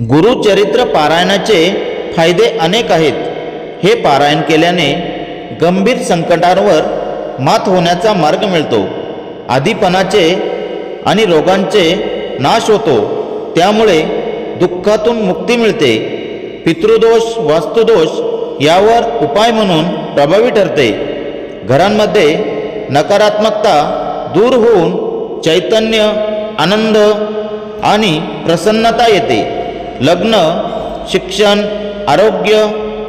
गुरुचरित्र पारायणाचे फायदे अनेक आहेत. हे पारायण केल्याने गंभीर संकटांवर मात होण्याचा मार्ग मिळतो. आधीपणाचे आणि रोगांचे नाश होतो. त्यामुळे दुःखातून मुक्ती मिळते. पितृदोष वास्तुदोष यावर उपाय म्हणून प्रभावी ठरते. घरांमध्ये नकारात्मकता दूर होऊन चैतन्य आनंद आणि प्रसन्नता येते. लग्न शिक्षण आरोग्य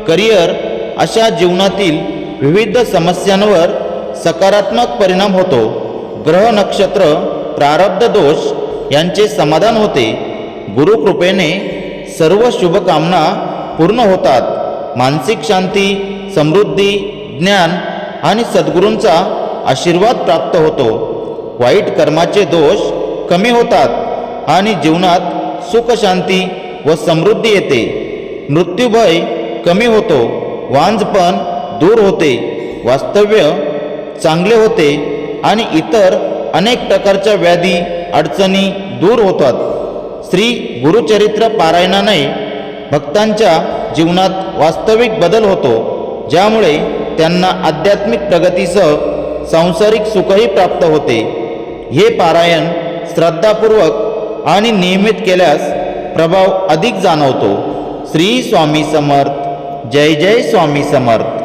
करिअर अशा जीवनातील विविध समस्यांवर सकारात्मक परिणाम होतो. ग्रह नक्षत्र प्रारब्ध दोष यांचे समाधान होते. गुरुकृपेने सर्व शुभकामना पूर्ण होतात. मानसिक शांती समृद्धी ज्ञान आणि सद्गुरूंचा आशीर्वाद प्राप्त होतो. वाईट कर्माचे दोष कमी होतात आणि जीवनात सुखशांती व समृद्धी येते. मृत्यूभय कमी होतो वांजपण दूर होते वास्तव्य चांगले होते आणि इतर अनेक प्रकारच्या व्याधी अडचणी दूर होतात. श्री गुरुचरित्र पारायणाने भक्तांच्या जीवनात वास्तविक बदल होतो ज्यामुळे त्यांना आध्यात्मिक प्रगतीसह सांसारिक सुखही प्राप्त होते. हे पारायण श्रद्धापूर्वक आणि नियमित केल्यास प्रभाव अधिक जाणवतो. श्री स्वामी समर्थ. जय जय स्वामी समर्थ.